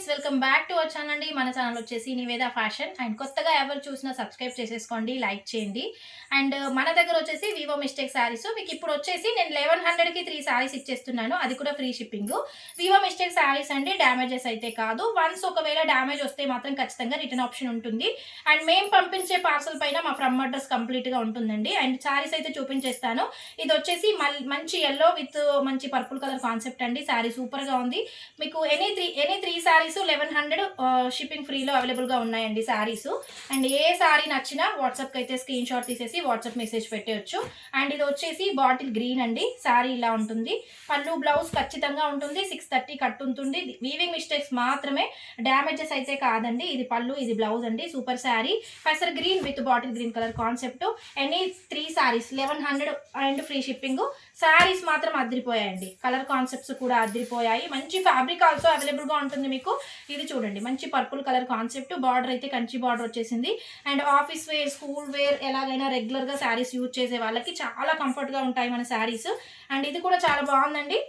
Friends welcome back to our channel అండి. మన channel వచ్చేసి నివేద ఫ్యాషన్. అండ్ కొత్తగా ఎవరు చూసినా సబ్స్క్రైబ్ చేసేసుకోండి లైక్ చేయండి. అండ్ uh, మన దగ్గర వచ్చేసి వివో మిస్టేక్ శారీస్ మీకు ఇప్పుడు వచ్చేసి నేను లెవెన్ హండ్రెడ్కి త్రీ శారీస్ ఇచ్చేస్తున్నాను. అది కూడా ఫ్రీ షిప్పింగ్ వివో మిస్టేక్ శారీస్ అండి డ్యామేజెస్ అయితే కాదు. వన్స్ ఒకవేళ డ్యామేజ్ వస్తే మాత్రం ఖచ్చితంగా రిటర్న్ ఆప్షన్ ఉంటుంది. అండ్ మేము పంపించే పార్సల్ పైన మా ఫ్రమ్ అడ్రస్ కంప్లీట్గా ఉంటుందండి. అండ్ శారీస్ అయితే చూపించేస్తాను. ఇది వచ్చేసి మల్- మంచి ఎల్లో విత్ uh, మంచి పర్పుల్ కలర్ కాన్సెప్ట్ అండి. శారీ సూపర్గా ఉంది. మీకు any three any three saris eleven hundred shipping ఫ్రీలో అవైలబుల్గా ఉన్నాయండి శారీస్ అండ్ ఏ శారీ నచ్చినా వాట్సాప్కి అయితే స్క్రీన్ షాట్ తీసేసి వాట్సాప్ మెసేజ్ పెట్టేయచ్చు. అండ్ ఇది వచ్చేసి బాటిల్ గ్రీన్ అండి. శారీ ఇలా ఉంటుంది. పళ్ళు బ్లౌజ్ ఖచ్చితంగా ఉంటుంది. సిక్స్ థర్టీ కట్ ఉంటుంది వీవింగ్ మిస్టేక్స్ మాత్రమే. డ్యామేజెస్ అయితే కాదండి. ఇది పళ్ళు ఇది బ్లౌజ్ అండి. Super sari పెసర్ green with bottle green colour concept any three saris eleven hundred and free shipping saris మాత్రం అదిరిపోయాయండి. కలర్ కాన్సెప్ట్స్ కూడా అదిరిపోయాయి. మంచి ఫ్యాబ్రిక్ ఆల్సో అవైలబుల్గా ఉంటుంది మీకు. ఇది చూడండి మంచి పర్పుల్ కలర్ కాన్సెప్ట్. బార్డర్ అయితే కంచి బార్డర్ వచ్చేసింది. And office wear school wear ఎలాగైనా రెగ్యులర్గా శారీస్ యూజ్ చేసే వాళ్ళకి చాలా కంఫర్ట్గా ఉంటాయి మన శారీస్. అండ్ ఇది కూడా చాలా బాగుందండి.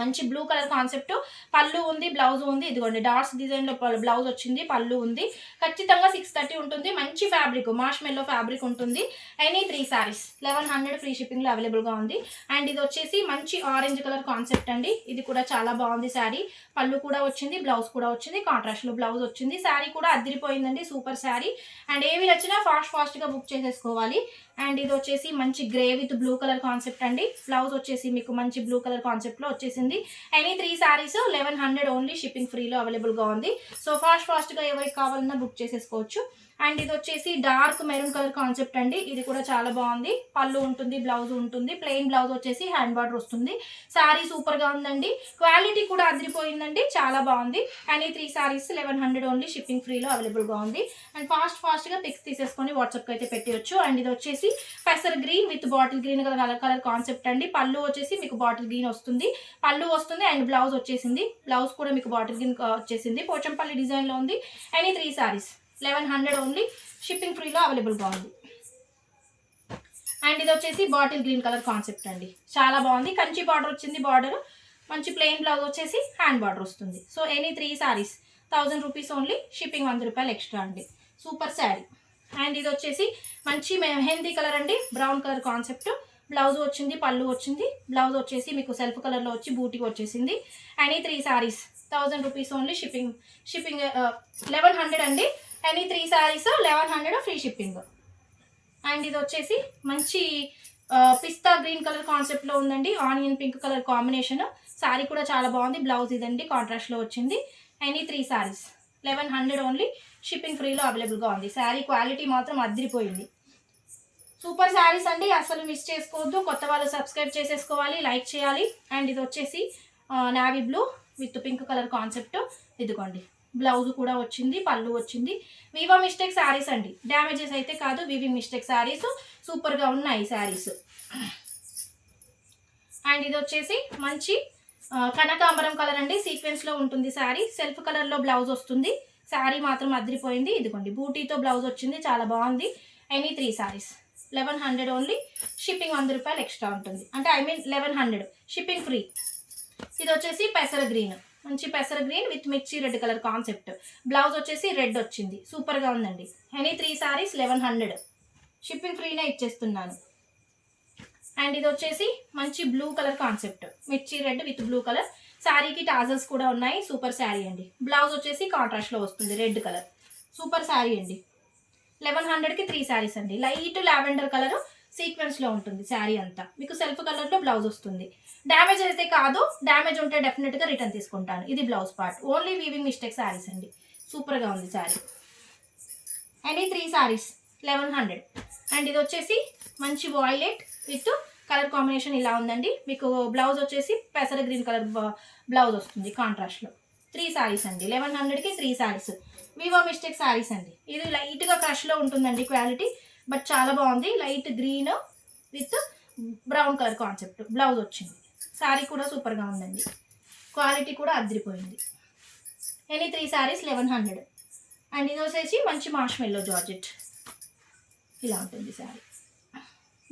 మంచి బ్లూ కలర్ కాన్సెప్ట్ పళ్ళు ఉంది బ్లౌజ్ ఉంది ఇదిగోండి డాట్స్ డిజైన్లో బ్లౌజ్ వచ్చింది పళ్ళు ఉంది. ఖచ్చితంగా సిక్స్ థర్టీ ఉంటుంది. మంచి ఫ్యాబ్రిక్ మాష్ మెల్లో ఫ్యాబ్రిక్ ఉంటుంది any three saris eleven hundred free షిప్పింగ్లో అవైలబుల్గా ఉంది. అండ్ ఇది వచ్చేసి మంచి ఆరెంజ్ కలర్ కాన్సెప్ట్ అండి. ఇది కూడా చాలా బాగుంది శారీ పళ్ళు కూడా వచ్చింది బ్లౌజ్ కూడా వచ్చింది కాంట్రాస్ట్లో బ్లౌజ్ వచ్చింది. శారీ కూడా అదిరిపోయిందండి సూపర్ శారీ అండ్ ఏవి నచ్చినా ఫాస్ట్ ఫాస్ట్గా బుక్ చేసేసుకోవాలి. అండ్ ఇది వచ్చేసి మంచి grey with blue colour concept అండి. బ్లౌజ్ వచ్చేసి మీకు మంచి బ్లూ కలర్ కాన్సెప్ట్లో వచ్చేసి వచ్చేసింది. Any three saris eleven hundred only shipping ఫ్రీలో అవైలబుల్గా ఉంది. సో ఫాస్ట్ ఫాస్ట్గా ఎవరికి కావాలన్నా బుక్ చేసేసుకోవచ్చు. అండ్ ఇది వచ్చేసి డార్క్ మెరూన్ కలర్ కాన్సెప్ట్ అండి. ఇది కూడా చాలా బాగుంది. పళ్ళు ఉంటుంది బ్లౌజ్ ఉంటుంది ప్లెయిన్ బ్లౌజ్ వచ్చేసి హ్యాండ్ బార్డర్ వస్తుంది. శారీ సూపర్గా ఉందండి. క్వాలిటీ కూడా అదిరిపోయిందండి. చాలా బాగుంది. అండ్ ఈ three saris eleven hundred only shipping ఫ్రీలో అవైలబుల్గా ఉంది. అండ్ ఫాస్ట్ ఫాస్ట్గా పిక్స్ తీసేసుకొని వాట్సాప్కి అయితే పెట్టవచ్చు అండ్ ఇది వచ్చేసి పెసర్ green with bottle green colour colour concept అండి. పళ్ళు వచ్చేసి మీకు బాటిల్ గ్రీన్ వస్తుంది. పళ్ళు వస్తుంది అండ్ బ్లౌజ్ వచ్చేసింది. బ్లౌజ్ కూడా మీకు బాటిల్ గ్రీన్ వచ్చేసింది. పోచంపల్లి డిజైన్లో ఉంది. Any three saris eleven hundred only shipping ఫ్రీలో అవైలబుల్గా ఉంది. అండ్ ఇది వచ్చేసి బాటిల్ గ్రీన్ కలర్ కాన్సెప్ట్ అండి. చాలా బాగుంది. కంచి బార్డర్ వచ్చింది బార్డర్. మంచి ప్లెయిన్ బ్లౌజ్ వచ్చేసి హ్యాండ్ బార్డర్ వస్తుంది. So any three saris thousand rupees only shipping వంద రూపాయలు ఎక్స్ట్రా అండి. సూపర్ శారీ. అండ్ ఇది వచ్చేసి మంచి మెహందీ కలర్ అండి. Brown colour concept. బ్లౌజ్ వచ్చింది పళ్ళు వచ్చింది. బ్లౌజ్ వచ్చేసి మీకు సెల్ఫ్ కలర్లో వచ్చి బూటీ వచ్చేసింది. Any three saris thousand rupees only shipping shipping eleven hundred అండి. Any three saris eleven hundred free shipping. And ఇది వచ్చేసి మంచి పిస్తా గ్రీన్ కలర్ కాన్సెప్ట్లో ఉందండి. Onion pink colour combination. Sari కూడా చాలా బాగుంది. బ్లౌజ్ ఇదండి కాంట్రాస్ట్లో వచ్చింది. Any three saris eleven hundred only shipping ఫ్రీలో అవైలబుల్గా ఉంది. శారీ క్వాలిటీ మాత్రం అదిరిపోయింది. సూపర్ శారీస్ అండి. అసలు మిస్ చేసుకోవద్దు. కొత్త వాళ్ళు సబ్స్క్రైబ్ చేసేసుకోవాలి లైక్ చేయాలి. అండ్ ఇది వచ్చేసి navy blue with pink colour concept. ఇదిగోండి. బ్లౌజ్ కూడా వచ్చింది పళ్ళు వచ్చింది. వివో మిస్టేక్ శారీస్ అండి. డ్యామేజెస్ అయితే కాదు వివి మిస్టేక్ శారీస్ సూపర్గా ఉన్నాయి శారీస్ అండ్ ఇది వచ్చేసి మంచి కనకాంబరం కలర్ అండి. సీక్వెన్స్లో ఉంటుంది శారీ సెల్ఫ్ కలర్లో బ్లౌజ్ వస్తుంది. శారీ మాత్రం అదిరిపోయింది. ఇదిగోండి బూటీతో బ్లౌజ్ వచ్చింది. చాలా బాగుంది. Any three saris eleven hundred only shipping వంద రూపాయలు ఎక్స్ట్రా ఉంటుంది. అంటే I mean eleven hundred shipping free ఇది వచ్చేసి పెసర గ్రీన్ మంచి పెసర గ్రీన్ విత్ మిర్చి రెడ్ కలర్ కాన్సెప్ట్. బ్లౌజ్ వచ్చేసి రెడ్ వచ్చింది. సూపర్గా ఉందండి. Any three saris eleven hundred shipping ఫ్రీనే ఇచ్చేస్తున్నాను. అండ్ ఇది వచ్చేసి మంచి బ్లూ కలర్ కాన్సెప్ట్. మిర్చి రెడ్ విత్ బ్లూ కలర్. శారీకి టాజల్స్ కూడా ఉన్నాయి. సూపర్ శారీ అండి. బ్లౌజ్ వచ్చేసి కాంట్రాస్ట్లో వస్తుంది రెడ్ కలర్. సూపర్ శారీ అండి. లెవెన్ హండ్రెడ్కి త్రీ శారీస్ అండి. Light lavender colour. సీక్వెన్స్లో ఉంటుంది శారీ అంతా. మీకు సెల్ఫ్ కలర్లో బ్లౌజ్ వస్తుంది. డ్యామేజ్ అయితే కాదు డ్యామేజ్ ఉంటే డెఫినెట్గా రిటర్న్ తీసుకుంటాను. ఇది blouse part only weaving mistake saris అండి. సూపర్గా ఉంది sari. Any three saris eleven hundred and ఇది వచ్చేసి మంచి వాయిలెట్ విత్ కలర్ కాంబినేషన్ ఇలా ఉందండి. మీకు బ్లౌజ్ వచ్చేసి పెసర గ్రీన్ కలర్ బ్లౌజ్ వస్తుంది కాంట్రాస్ట్లో త్రీ శారీస్ అండి. లెవెన్ హండ్రెడ్కి త్రీ శారీస్ వివో మిస్టేక్ శారీస్ అండి. ఇది లైట్గా క్రష్లో ఉంటుందండి క్వాలిటీ బట్ చాలా బాగుంది. Light green with brown colour concept. Blouse వచ్చింది. శారీ కూడా సూపర్గా ఉందండి. క్వాలిటీ కూడా అదిరిపోయింది. Any three saris eleven hundred. And ఇది వచ్చేసి మంచి మాష్మెల్లో జార్జెట్. ఇలా ఉంటుంది శారీ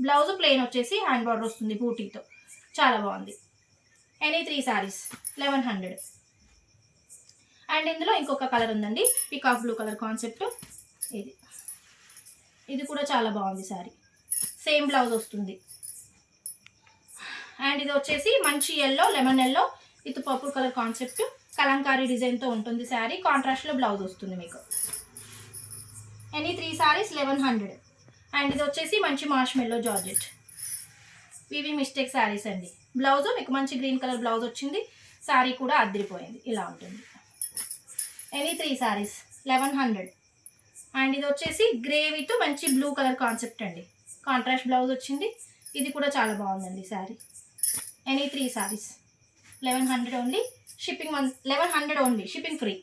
బ్లౌజ్ ప్లెయిన్ వచ్చేసి హ్యాండ్ బార్డర్ వస్తుంది బూటీతో. చాలా బాగుంది. Any three saris eleven hundred. And ఇందులో ఇంకొక కలర్ ఉందండి. Peacock blue colour concept. ఇది. ఇది కూడా చాలా బాగుంది సారీ. సేమ్ బ్లౌజ్ వస్తుంది. అండ్ ఇది వచ్చేసి మంచి yellow lemon yellow with purple colour concept kalamkari డిజైన్తో ఉంటుంది శారీ కాంట్రాస్ట్లో బ్లౌజ్ వస్తుంది మీకు. Any three saris eleven hundred and ఇది వచ్చేసి మంచి మాష్ మెల్లో జార్జెట్. వివి మిస్టేక్ శారీస్ అండి. బ్లౌజ్ మీకు మంచి గ్రీన్ కలర్ బ్లౌజ్ వచ్చింది. శారీ కూడా అద్దరిపోయింది. ఇలా ఉంటుంది. Any three saris eleven hundred and ఇది వచ్చేసి గ్రే విత్ మంచి బ్లూ కలర్ కాన్సెప్ట్ అండి. కాంట్రాస్ట్ బ్లౌజ్ వచ్చింది. ఇది కూడా చాలా బాగుందండి sari. Any three saris eleven hundred only shipping one eleven hundred only shipping free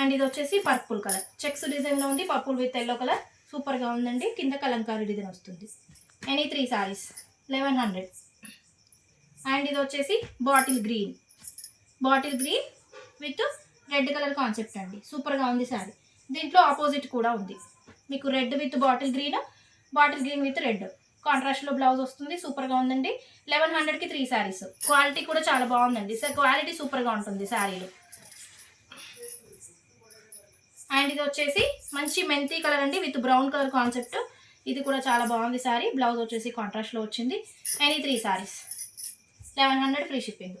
and ఇది వచ్చేసి పర్పుల్ కలర్ చెక్స్ డిజైన్లో ఉంది. పర్పుల్ విత్ ఎల్లో కలర్ సూపర్గా ఉందండి. కింద కలంకారీ డిజైన్ వస్తుంది. Any three saris eleven hundred and ఇది వచ్చేసి bottle green bottle green with red colour concept అండి. సూపర్గా ఉంది శారీ. దీంట్లో ఆపోజిట్ కూడా ఉంది. మీకు red with bottle green bottle green with red. కాంట్రాస్ట్లో బ్లౌజ్ వస్తుంది సూపర్గా ఉందండి. లెవెన్ హండ్రెడ్కి త్రీ శారీస్. క్వాలిటీ కూడా చాలా బాగుందండి. సార్ క్వాలిటీ సూపర్గా ఉంటుంది శారీలు. అండ్ ఇది వచ్చేసి మంచి మెంతి కలర్ అండి విత్ బ్రౌన్ కలర్ కాన్సెప్ట్. ఇది కూడా చాలా బాగుంది శారీ. బ్లౌజ్ వచ్చేసి కాంట్రాస్ట్లో వచ్చింది. Any three saris. Eleven hundred free shipping.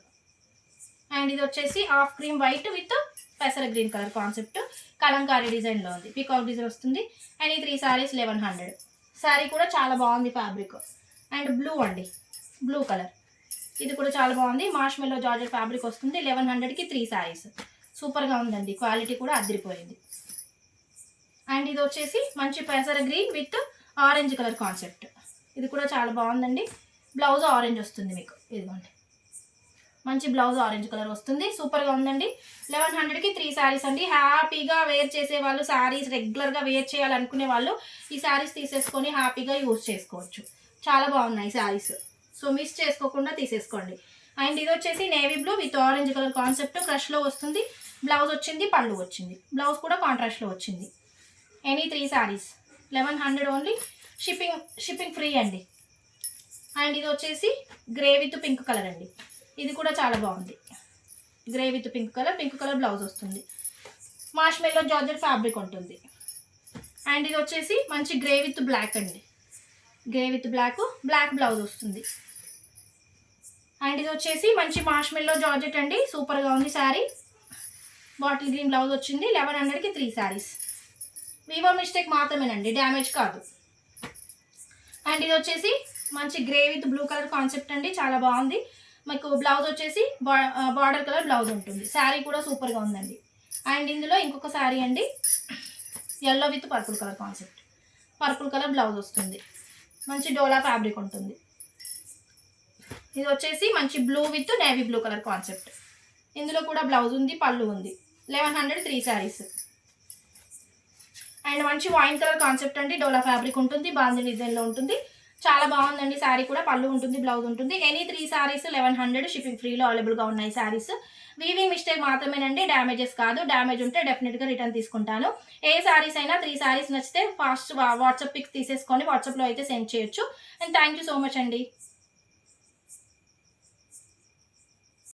And ఇది వచ్చేసి హాఫ్ క్రీమ్ వైట్ విత్ పెసర గ్రీన్ కలర్ కాన్సెప్ట్ కలంకారీ డిజైన్లో ఉంది. పీకాక్ డిజైన్ వస్తుంది. అండ్ ఈ three saris eleven hundred sari కూడా చాలా బాగుంది ఫ్యాబ్రిక్ అండ్ బ్లూ అండి. బ్లూ కలర్ ఇది కూడా చాలా బాగుంది. మార్ష్మెల్లో జార్జెట్ ఫ్యాబ్రిక్ వస్తుంది. లెవెన్ హండ్రెడ్కి త్రీ సారీస్. సూపర్గా ఉందండి. క్వాలిటీ కూడా అదిరిపోయింది. అండ్ ఇది వచ్చేసి మంచి పెసర green with orange colour concept ఇది కూడా చాలా బాగుందండి. బ్లౌజ్ ఆరెంజ్ వస్తుంది మీకు. ఇదిగోండి. మంచి బ్లౌజ్ ఆరెంజ్ కలర్ వస్తుంది. సూపర్గా ఉందండి. లెవెన్ హండ్రెడ్కి త్రీ శారీస్ అండి. హ్యాపీగా వేర్ చేసే వాళ్ళు శారీస్ రెగ్యులర్గా వేర్ చేయాలనుకునే వాళ్ళు ఈ శారీస్ తీసేసుకొని హ్యాపీగా యూజ్ చేసుకోవచ్చు. చాలా బాగున్నాయి శారీస్ సో మిస్ చేసుకోకుండా తీసేసుకోండి. అండ్ ఇది వచ్చేసి navy blue with orange colour concept క్రష్లో వస్తుంది. బ్లౌజ్ వచ్చింది పళ్ళు వచ్చింది. బ్లౌజ్ కూడా కాంట్రాస్ట్లో వచ్చింది. Any three saris eleven hundred only shipping shipping free అండి. అండ్ ఇది వచ్చేసి గ్రే విత్ పింక్ కలర్ అండి. ఇది కూడా చాలా బాగుంది. Grey with pink colour pink colour blouse వస్తుంది. మాష్మెల్లో జార్జెట్ ఫ్యాబ్రిక్ ఉంటుంది. అండ్ ఇది వచ్చేసి మంచి గ్రే విత్ బ్లాక్ అండి. Grey with black black blouse వస్తుంది. అండ్ ఇది వచ్చేసి మంచి మాష్మెల్లో జార్జెట్ అండి. సూపర్గా ఉంది శారీ. బాటిల్ గ్రీన్ బ్లౌజ్ వచ్చింది. లెవెన్ హండ్రెడ్కి త్రీ శారీస్ వివో మిస్టేక్ మాత్రమేనండి. డ్యామేజ్ కాదు. అండ్ ఇది వచ్చేసి మంచి grey with blue colour concept అండి. చాలా బాగుంది. మీకు బ్లౌజ్ వచ్చేసి బార్డర్ కలర్ బ్లౌజ్ ఉంటుంది. శారీ కూడా సూపర్గా ఉందండి. అండ్ ఇందులో ఇంకొక శారీ అండి. Yellow with purple colour concept purple colour blouse వస్తుంది. మంచి డోలా ఫ్యాబ్రిక్ ఉంటుంది. ఇది వచ్చేసి మంచి blue with navy blue colour concept ఇందులో కూడా బ్లౌజ్ ఉంది పళ్ళు ఉంది. Eleven hundred three saris and మంచి వైన్ కలర్ కాన్సెప్ట్ అండి. డోలా ఫ్యాబ్రిక్ ఉంటుంది బాంధి డిజైన్లో ఉంటుంది. చాలా బాగుందండి శారీ కూడా. పళ్ళు ఉంటుంది బ్లౌజ్ ఉంటుంది. Any three saris eleven hundred shipping ఫ్రీలో అవైలబుల్గా ఉన్నాయి శారీస్. వీవింగ్ మిస్టేక్ మాత్రమేనండి డ్యామేజెస్ కాదు. డ్యామేజ్ ఉంటే డెఫినెట్గా రిటర్న్ తీసుకుంటాను. ఏ శారీస్ అయినా త్రీ శారీస్ నచ్చితే ఫాస్ట్ వాట్సాప్ పిక్స్ తీసేసుకొని వాట్సాప్లో అయితే సెండ్ చేయొచ్చు. And thank you so much అండి.